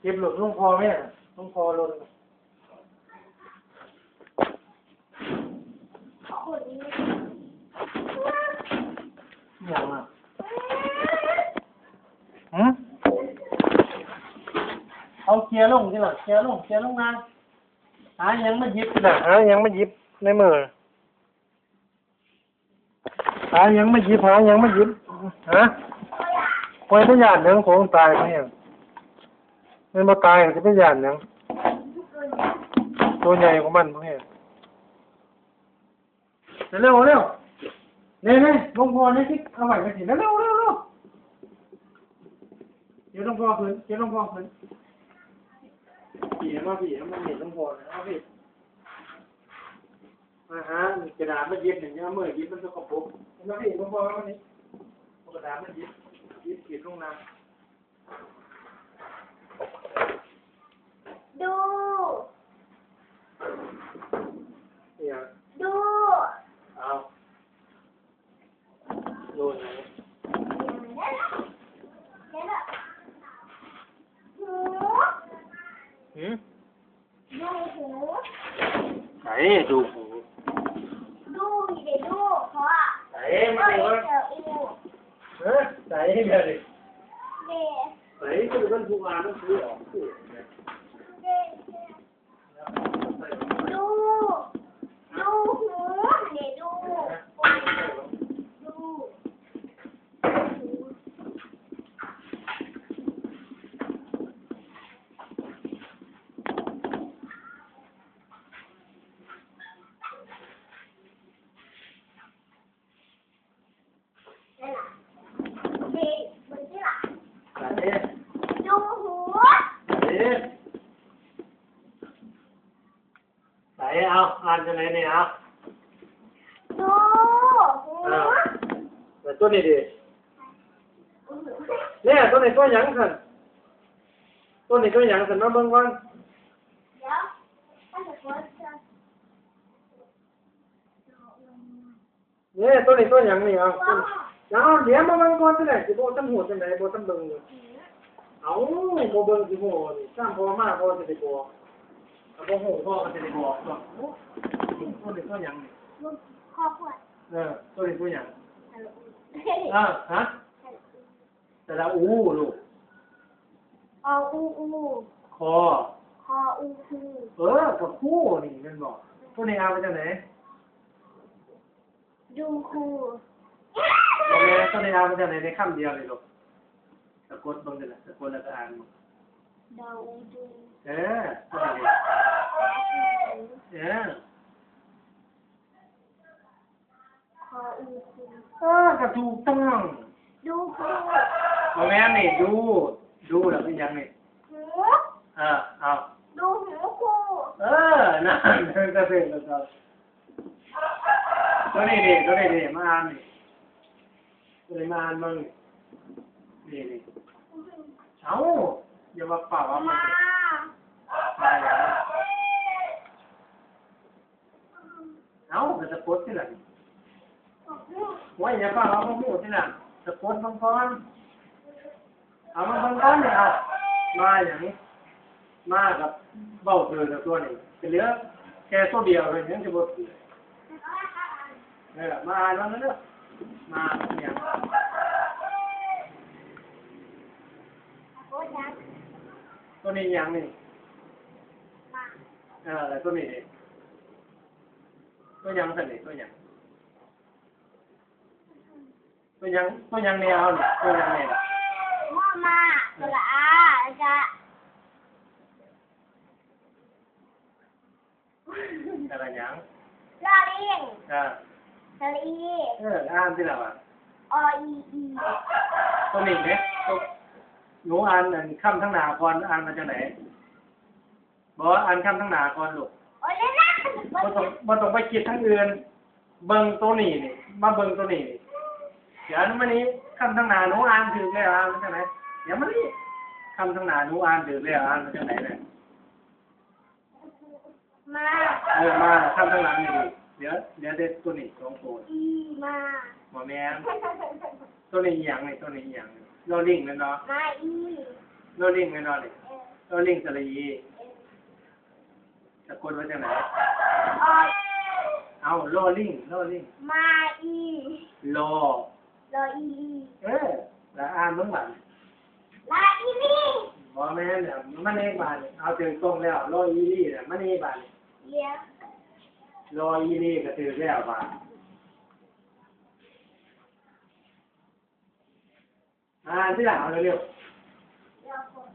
เก็บหลุดลงคอไหมน่ะลงคอลนอย่างอะหืมเอาเคลียร์ลงสิล่ะเคลียร์ลงเคลียร์ลงนานหายังไม่ยิบสิล่ะหายังไม่ยิบในมือหายังไม่ยิบหายังไม่ยิบฮะไว้พยานหยังคงตายไหมยัง มันมาตายจะพยานหยังตัวใหญ่ของมันพวกนี้เร็วเร็วเนี่ยเนี่ยลงพอนี่ที่เอาไว้กันสิเร็วเร็วเร็วเร็วเดี๋ยวลงพอขึ้นเดี๋ยวลงพอขึ้นผีมาผีมาเห็นลงพอนะเอาผีมาฮะมีกระดาษมาเย็บอย่างเงี้ยเมื่อเย็บมันจะกระปุกมาผีลงพอมานี่เอากระดาษมาเย็บเย็บขีดลงน้ ดูำเนี่ยดูเอาโดนไหนเดี๋ยวนะหูหืมดูหูไหนดูหู ดูมีแต่ดูเพราะว่า ไหน เอ้ มาย ดู เจออีหมู เฮ้ยไหนเดี๋ยวดิ เด็ก ไหนก็ดูมันผูกอ่านมันซื้อออก เด็กดูดูหูเด็กดูดู นั่นน่ะเด็กบนที่หลัง ไหน ดูหู ไหนไหน เอาอ่านจะไหนเนี่ยเอาดูหูแต่ตัวนี้ดิเนี่ยตัวนี้ตัวหยังสันตัวนี้ตัวหยังสันมาเบิ่งก่อนเดี๋ยวถ้าจะกดจะเนี่ยตัวนี้ตัวหยังนี่เอาเอาเดี๋ยวมาเบิ่งก่อนจังได๋สิบ่ทันหูจังได๋บ่ทันเบิ่งเลยเอาบ่เบิ่งสิฮู้นี่ตามพ่อมาพ่อสิได้บ อกถ้าบ่ฮู้พ่อก็สิได้บอกว่าโอ้ตัวนี้ตัวยังนี่มึงข้อขวดเออตัวนี้ตัวยังฮัลโหลอ่าฮะแต่ละอูลูกออูอูคอคออูคูเออกับคู่นี่มันบอกตัวนี้เอาไปจากไหนดูคูโอเคตัวนี้เอาไปจากไหนในคำเดียวเลยลูกสะกดเบิ่งเลยละสะกดแล้วก็อ่าน ดาอูดูเออตัวนี้เออคออูคูเออก็ถูกต้องดูคูโอแม่นี่ดู ดูแล้วเป็นยังนี่หูเออเอาดูหูคูเออนั่นเดินกระเซ็นแล้วก็ตัวนี้นี่ตัวนี้นี่มาอ่านนี่ตัวนี้มาอ่านมึงนี่นี่เอา อย่ามาเป่าว่ามันมามาอย่างเอาก็สะกดที่หลังว่าอย่าฟังเอาข้อมูลที่หลังสะกดบางก้อนเอามาบางก้อนเนี่ยเอามาอย่างนี้ มากับเบ้าเธอกับตัวนี้จะเหลือแค่ตัวเดียวเลยยังจะบดเนี่ยมาอ่านแล้วนะเนอะมาอย่าง โอ้ยนะ ตัวนี้อย่างนี่มาเออแล้วตัวนี้นี่ตัวยังสันนี่ตัวยังตัวยังตัวยังแนวนี่ตัวยังแนวม่อมาสละอาจะอะไรยังลาเรียงเออสละอีเอออ่านที่ไหนวะออีอีตัวนี้เนี่ยตัว หนูอ่านอันคำทั้งหนาก่อนอ่านมาจากไหนบอกว่าอ่านคำทั้งหนาก่อนลูกโอ้ยเลยนะบ่ต้องบ่ต้องไปคิดทั้งอื่น เบิ่งตัวนี้นี่มาเบิ่งตัวนี้นี่เดี๋ยวมันนี้คำทั้งหนาหนูอ่านถึงแล้วอ่านมาจากไหนเดี๋ยวมันนี่คำทั้งหนาหนูอ่านถึงแล้วอ่านมาจากไหนเนี่ยมาเออมาคำทั้งหลังนี่ดิเดี๋ยวเดี๋ยวเด็ดตัวนี้สองตัวอีมาหมอแม่นตัวนี้อหย่างนี่ตัวนี้อหย่างนี่ โรลลิ่งแม่นเนาะมาอีโรลลิ่งแม่นเนาะนี่เออลอลิงสระอีสะกดไว้จากไหนออเอาลอลิงลอลิงมาอีลอรออีเออแล้วอ่านเบิ่งบัดลาอีนี่บ่แม่นเนี่ยมันเองบาดนี่เอาถึงตรงแล้วลออีลี่เนี่ยมันเองบาดนี่เลี้ยงลออีลี่ก็ถือแล้วบาด อ่านที่หลังเอาเร็วเลี้ยงคน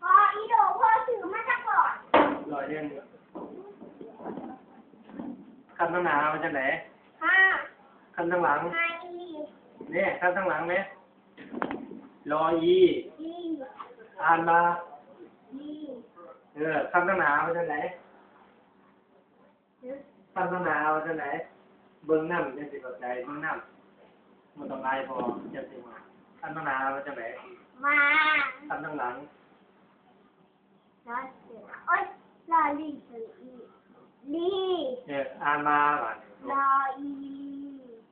พออีโดพ่อถือมาจากก่อนๆลอยเด่นคำตั้งหน้ามาจากไหนห้าคำตั้งหลังห้าอีเนี่ยคำตั้งหลังไหมลออี อี อ่านมาอี เออคำตั้งหนามาจากไหนคำตั้งหนามาจากไหน เบิ้งน้ำจะสิเข้าใจเบิ้งน้ำมันต้องไล่พอจะสิมาคำตั้งหนามาจากไหนมาคำตั้งหลังรอเสือโอ๊ยรอลีสืออีลีเอออ่านมาบาดรออี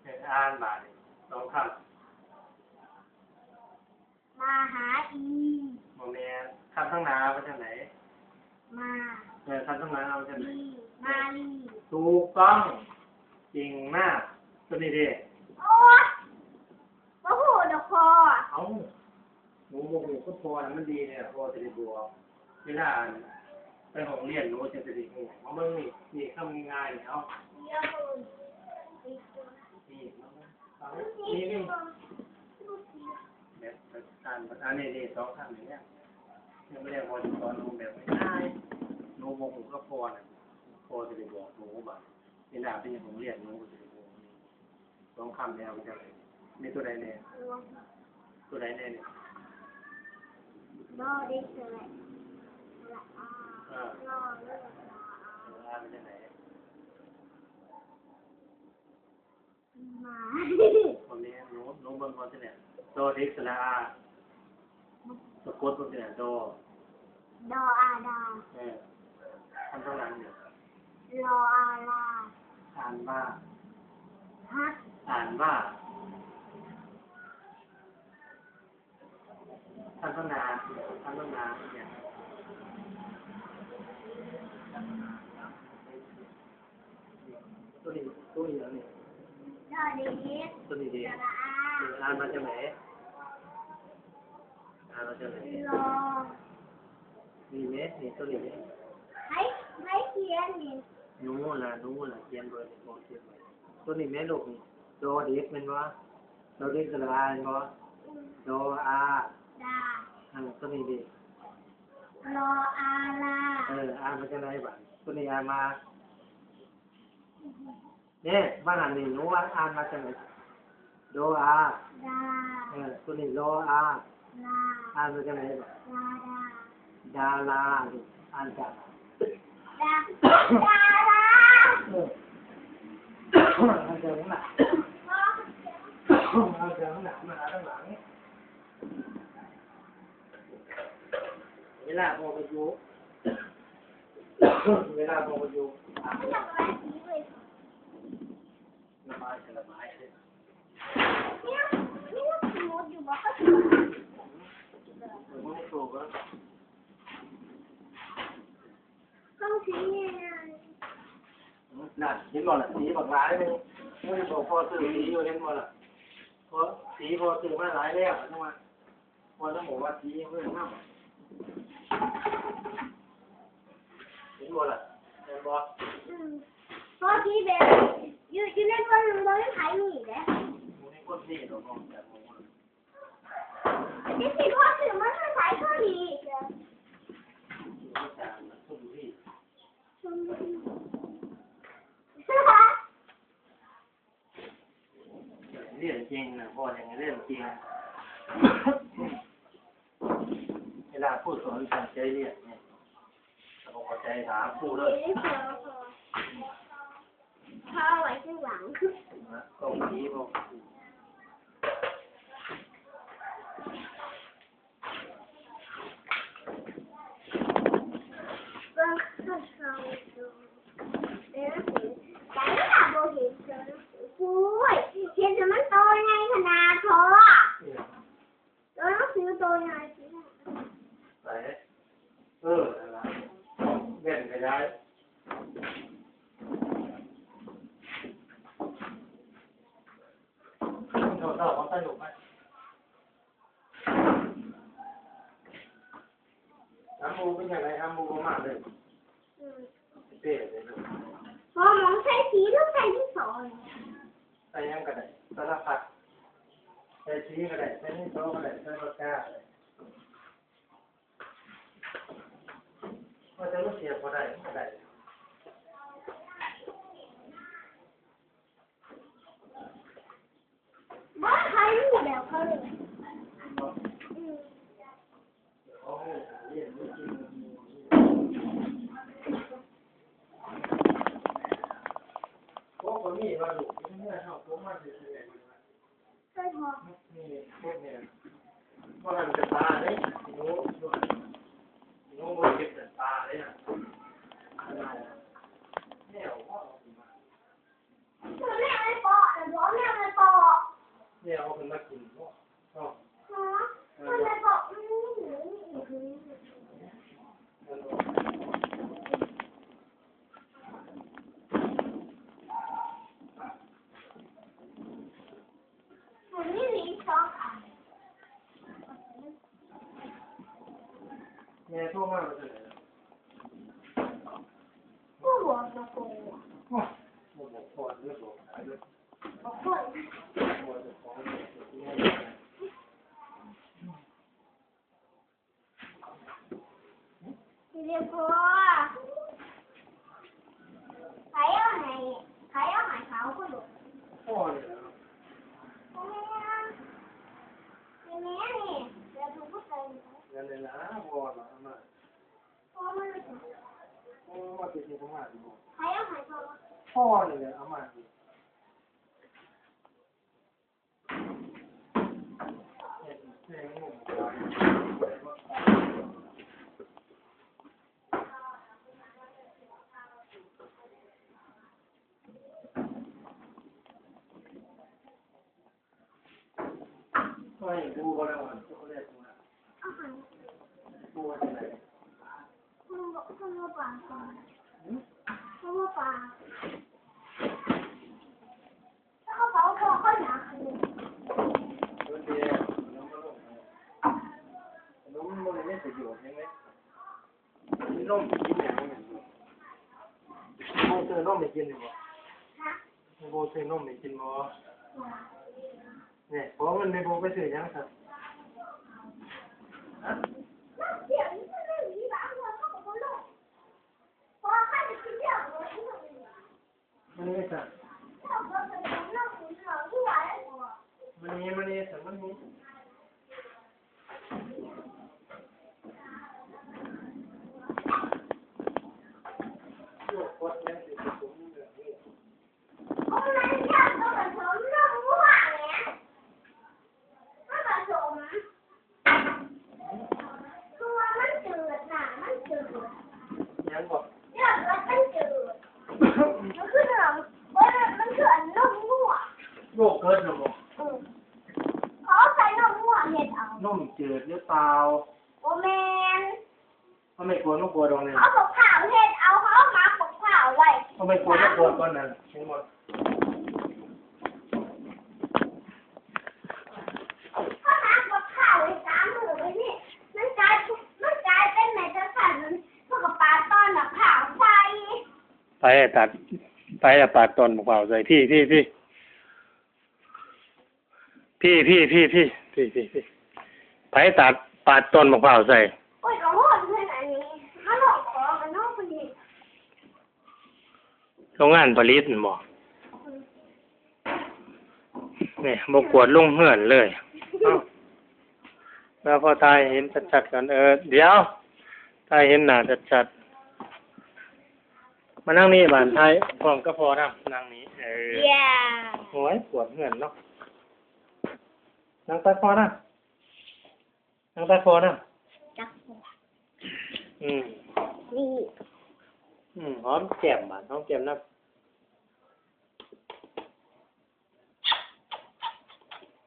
เอออ่านบาดสองคมาหาอีำโมเมนคำตั้งหนามาจากไหน มาเออคำตั้งหนามาจากไหนลีมาลีถูกต้องจริงมากตัวนี้ดิโอ๊ยโอ้โหดอกคอเอ้าหนูโมโหก็พอนะมันดีเนี่ยพอจะได้บัวเวลาอ่านไปของเรียนหนูจะได้หัวเอาเบิ่งนี่นี่คำง่ายๆเนี่ยเอาเดี๋ยวมึงนี่เอานี่นี่แบบการอันนี้นี่สองคำอย่างเนี้ย ยังไม่ได้พอสอนหนูแบบง่ายๆหนูโมโหก็พอนะพอจะได้บอกหนูบ่าเวลาเป็นอย่างของเรียนหนูจะได้บอกสองคำเนี่ยมันจะมีตัวใดเนี่ยตัวใดเนี่ยเนี่ยรอได้เสือละอาอ่ารอเลิกอ่านเป็นยังไงมาคนนี้หนูหนูเบิ่งก่อนสิเนี่ยโดทิสระอา สะกดตัวเนี่ยโดดออาดาเออทำเท่านั้นเนี่ยรออาลาอ่านว่า ฮักอ่านว่าทำตั้งนานทำตั้งนานเนี่ยตัวนี้ตัวนี้แล้วนี่รอเด็กตัวนี้ดีสระอาอ่านมาจากไหนอ่า นมาจากไหนรอมีไหมนี่ตัวนี้ไหมให้ให้เขียนนี่นู้นล่ะนู้นล่ะเขียนเบอร์บอกเขียนเบอร์ตัวนี้แม่ลูกนี่โดเด็กมันวะโดเด็กสระอาแม่นวะโดอาดาอันตัวนี้ดิรออาลาเอออานมาจากไหนบ้างตัวนี้อามาเนี่ยบ้านอันนี้นูว่าอ่านมาจากไหนโดอาดาเออตัวนี้โดอา ลา อ่านมาจากไหนบ้าง ลาดา ดาราดิอ่านจาก ดาดาลา เอออ่านจากข้างหลัง พ่อ อ่านจากข้างหลังมาหาข้างหลังเวลาพอประยุกต์เวลาพอประยุกต์อ่าน ไม่ทำอะไรดีเลย ระบายระบายเลย เนี่ยเนี่ยสมมติอยู่บอกก็ถูก มันไม่ถูกแล้ว ต้องชี้เนี่ย น่ะเห็นบ่ล่ะสีบักหลายหนึงไม่ได้บอกพอซื้อสีอยู่เห็นบ่ล่ะพอสีพอซื้อมาหลายแล้วทั้ง วันพอต้องบอกว่าสีเพิ่มน้ำเห็นบ่ล่ะเห็นบ่อืมพอชี้แบบอยู่อยู่ในคนบนขายหนีเลยมูนี่คนนี่ดอกม เรื่องจริงนะพ่ออย่างนี้เรื่องจริง เวลาพูดสอนตั้งใจเรียนเนี่ยแต่ผมเข้าใจถามผู้เลยพ่อไว้ข้างหลัง นะก็ผีบอก Cái rất là vô hiểm Vui Hiện giờ mắt tôi ngay thằng nào thơ Đôi mắt xíu tôi này Đấy Ừ Gần cái đấy. Liêm Phú Thấy ở này Thấy ở Hải Khẩu có được. Ôi. Con nghe Con nghe nè. Để tôi bút lên Ngày này là bò là mà Con mà Con mà thì không hả Thấy ở Hải Khẩu Ôi, ở Hải อาหารข้วข้าวปลาข้าวปลาข้าวปลาข้าวข้าวหนาน้องมันไม่ประโยชน์ใช่ไหมน้องกินอย่างนี้โมเตอร์น้องไม่กินหรือเปล่าโมเตอร์น้องไม่กินหรอ เนี่ยขอเงินในโบไปซื้อยังครับมันนี่สัมันนี่มันนี่สัมันนี่โยกวัดแล้วสิผมเนี่ย วต้องกลัวตรงนี้เขาบอกข่าวเห็ดเอาเขามาบอกข่าวไว้เขาไม่กลัวต้องกลัวก้อนนั้นทั้งหมดเขามาบอกข่าวไว้สามหมื่นเลยนี่มันกลายมันกลายเป็นแม่จะสั่นพวกกับปลาตอนแบบข่าวใส่ไปตัดไปอะปาดตอนเปล่าใส่พี่พี่พี่พี่พี่พี่พี่พี่พี่พี่ไปตัดปาดต้นมะพร้าวใส่ โอ้ยกระโหดเพื่อนอันนี้เขาหลอกของมันนอกคนนี้ โรงงานผลิตนั่นบ่นี่บกวดลงเหือนเลยเอ้าแล้วพอทายเห็นชัดๆกันเออเดี๋ยวทายเห็นหน้าชัดๆมานั่งนี่บ้านไทยพร้อมก็พอนะนั่งนี้เออเย้โอ้ยปวดเหือนเนาะนั่งใต้คอนะนั่งใต้คอนะจักอืมนี่อืมหอมแก้มบาดหอมแก้มนะ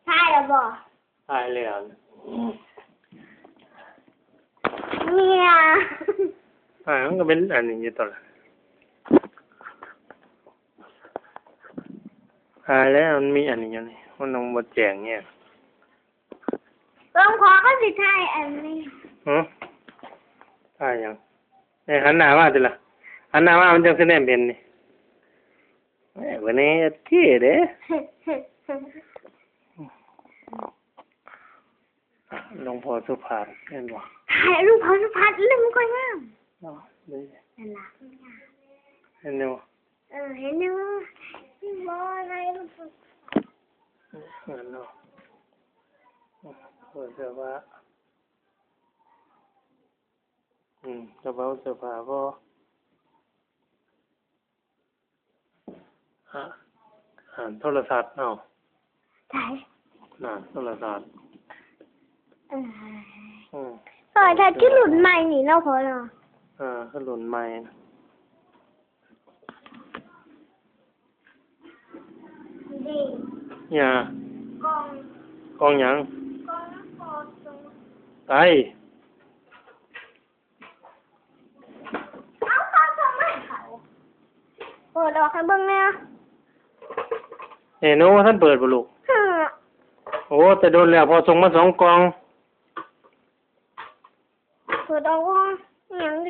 ใช่แล้วบ่ตายแล้วเนี่ยอ่ามันก็เป็นอันนี้อยู่ตลอดตายแล้วมันมีอันนี้อยู่นี่มันต้องบดแจงเนี่ยลองขอก็สิทายอันนี้หือตผ้าหยังเอ้ยหันหน้ามาสิล่ะหันหน้ามามันจังสิแนมเห็นนี่แหมวันนี้เท่เด้ หลวงพ่อสุภาพเห็นบ่ถ่ายรูปเขาสุพัฒน์เรื่องมันก็งามเนาะนี่นั่นล่ะเห็นอยู่เออเห็นอยู่ที่บ่อะไรมันก็เห็นเนาะเปิดเสื้อผ้าอืมกระเป๋าเสื้อผ้าบ่อะอ่านโทรศัพท์เอาถ่ายน่ะโทรศัพท์เอออืมเออถ่ายที่หลุดใหม่นี่เนาะพอเนาะอ่าก็หล่นใหม่นะดีอย่ากองกองหยังกองพอตรงไตเอาเขาทำไมเขาเปิดออกให้เบิ่งแน่เอ้หนูท่านเปิดบ่ลูกฮึโอ้แต่โดนแล้วพอส่งมาสองกล่อง เปิดออกว่า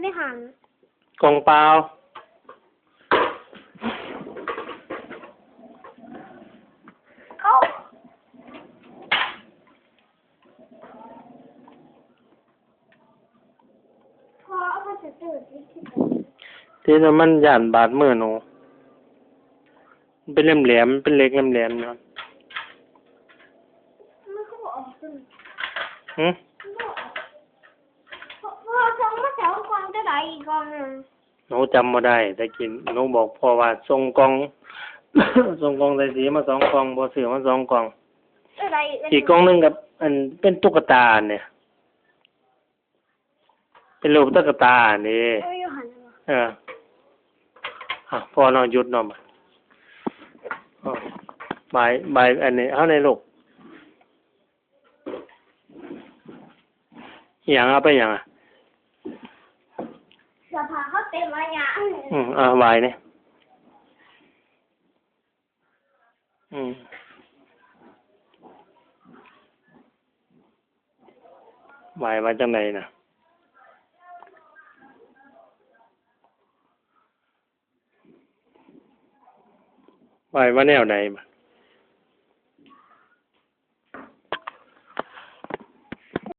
อิหยังอยู่ในหันกล่องเปล่าเอ้าพอเอามาจะตื่นที่ที่ไหนที่นั่นมันย่านบาดมือหนูมันเป็นแหลมๆเป็นเหล็กแหลมๆเนาะมันก็บอกออกตื่นหึมันก็บอกพอพอส่งมาสองกล่อง จะได้อีกกล่องหนึ่งหนูจำบ่ได้แต่กินหนูบอกพ่อว่าส่งกล่อง ส่งกล่องใส่สีมาสองกล่องบ่ซื้อมาสองกล่อง จะได้อีกอีกกล่องหนึงกับ อันเป็นตุ๊กตาเนี่ย เป็นรูปตุ๊กตานี่ เอ้ยอยู่หันมาเอออะพอเราหยุดเนาะบัดอ๋อบายบายอันนี้เอาในลูกอหย่างเอาไปอหย่างอะเสื้อผ้าเขาเต็มมาอย่างอืมอ่าบายเนี่ยอืมบายมาจังไหนนะบายว่าแนวไหนมา